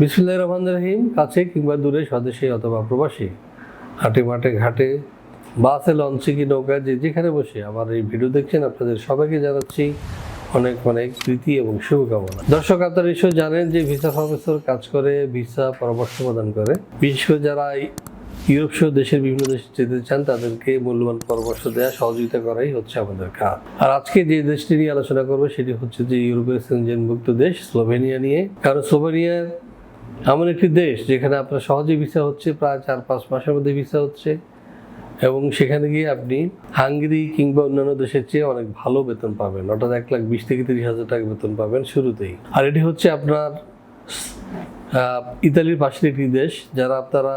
বিসমুল্লাহ রহমান রহিম, কাছে কিংবা দূরে, স্বদেশী অথবা প্রবাসী। হাটে মাঠে ঘাটে, বাসে, লঞ্চে কি নৌকা যে যেখানে বসে। আমার এই ভিডিও দেখছেন আপনাদের সবাইকে জানাচ্ছি অনেক অনেক প্রীতি এবং শুভকামনা। দর্শক আপনারা নিশ্চয় জানেন যে ভিসা প্রফেসর কাজ করে, ভিসা পরামর্শ প্রদান করে। বিশেষ করে যারা ইউরোপ সহ দেশের বিভিন্ন দেশে যেতে চান, তাদেরকে মূল্যবান পরামর্শ দেওয়া সহযোগিতা করাই হচ্ছে আমাদের কাজ। আর আজকে যে দেশটি নিয়ে আলোচনা করব, সেটি হচ্ছে যে ইউরোপের সেনজেনভুক্ত দেশ, স্লোভেনিয়া নিয়ে। কারণ স্লোভেনিয়ার এমন একটি দেশ যেখানে আপনার সহজে ভিসা হচ্ছে, প্রায় চার পাঁচ মাসের মধ্যে ভিসা হচ্ছে, এবং সেখানে গিয়ে আপনি হাঙ্গেরি কিংবা অন্যান্য দেশের চেয়ে অনেক ভালো বেতন পাবেন। অর্থাৎ এক লাখ বিশ থেকে তিরিশ হাজার টাকা বেতন পাবেন শুরুতেই। আর এটি হচ্ছে আপনার ইতালির পাশের একটি দেশ, যারা আপনারা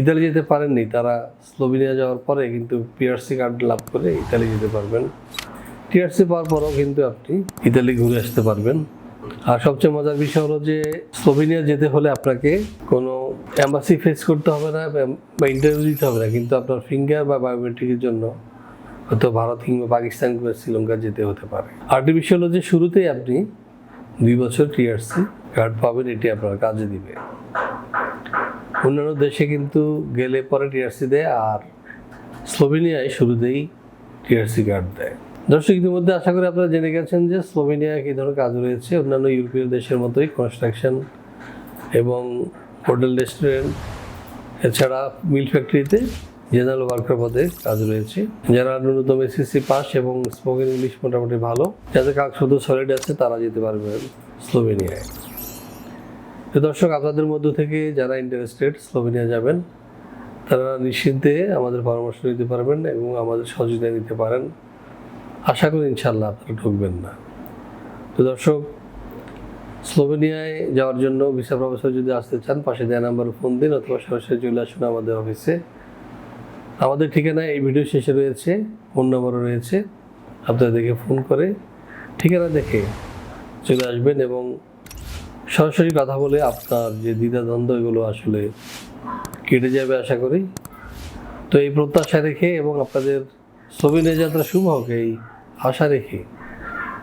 ইতালি যেতে পারেননি, তারা স্লোভেনিয়া যাওয়ার পরে কিন্তু পিআরসি কার্ড লাভ করে ইতালি যেতে পারবেন। টিআরসি পাওয়ার পরেও কিন্তু আপনি ইতালি ঘুরে আসতে পারবেন। আর সবচেয়ে মজার বিষয় হলো যে স্লোভেনিয়া যেতে হলে আপনাকে কোনো অ্যাম্বাসি ফেস করতে হবে না বা- ইন্টারভিউ দিতে হবে না। কিন্তু আপনার ফিঙ্গার বা বায়োমেট্রিকের জন্য হয়তো ভারত কিংবা পাকিস্তান কিংবা শ্রীলঙ্কা যেতে হতে পারে। আরেকটি বিষয় হলো যে শুরুতেই আপনি দুই বছর টিআরসি কার্ড পাবেন, এটি আপনার কাজে দিবে। অন্যান্য দেশে কিন্তু গেলে পরে টিআরসি দেয় আর স্লোভেনিয়ায় শুরুতেই টিআরসি কার্ড দেয়। দর্শক, ইতিমধ্যে আশা করি আপনারা জেনে গেছেন যে স্লোভেনিয়ায় কী ধরনের কাজ রয়েছে। অন্যান্য ইউরোপীয় দেশের মতোই কনস্ট্রাকশন এবং হোটেল রেস্টুরেন্ট এছাড়া মিল ফ্যাক্টরিতে জেনারেল ওয়ার্কার পদে কাজ রয়েছে। যারা ন্যূনতম এসএসসি পাস এবং স্পোকেন ইংলিশ মোটামুটি ভালো, যাদের কাগজপত্র সলিড আছে, তারা যেতে পারবেন স্লোভেনিয়ায়। তো দর্শক, আপনাদের মধ্য থেকে যারা ইন্টারেস্টেড স্লোভেনিয়া যাবেন, তারা নিশ্চিন্তে আমাদের পরামর্শ নিতে পারবেন এবং আমাদের সহযোগিতা নিতে পারেন। আশা করি ইনশাল্লাহ আপনারা ঢুকবেন না। তো দর্শক, স্লোভেনিয়ায় যাওয়ার জন্য ভিসা প্রফেসর যদি আসতে চান, পাশে দেওয়া নাম্বারে ফোন দিন অথবা সরাসরি চলে আসুন আমাদের অফিসে। আমাদের ঠিকানা এই ভিডিও শেষে রয়েছে, ফোন নম্বরও রয়েছে। আপনারা দেখে ফোন করে ঠিকানা দেখে চলে আসবেন এবং সরাসরি কথা বলে আপনার যে দ্বিধাদ্বন্দ্ব, এগুলো আসলে কেটে যাবে আশা করি। তো এই প্রত্যাশা রেখে এবং আপনাদের স্লোভেনিয়া যাত্রা শুভ হোক এই আশা রেখে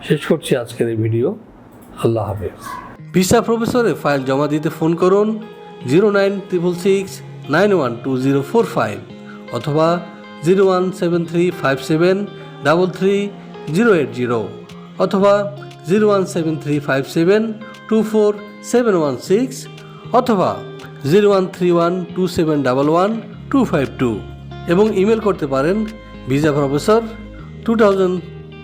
শেষ করছি আজকের এই ভিডিও। আল্লাহ হাফেজ। ভিসা প্রফেসরে ফাইল জমা দিতে ফোন করুন zero nine triple six nine one two zero four five অথবা zero one seven three five seven double three zero eight zero অথবা zero one seven three five seven two four seven one six অথবা zero one three one two seven double one two five two এবং email করতে পারেন visa professor two thousand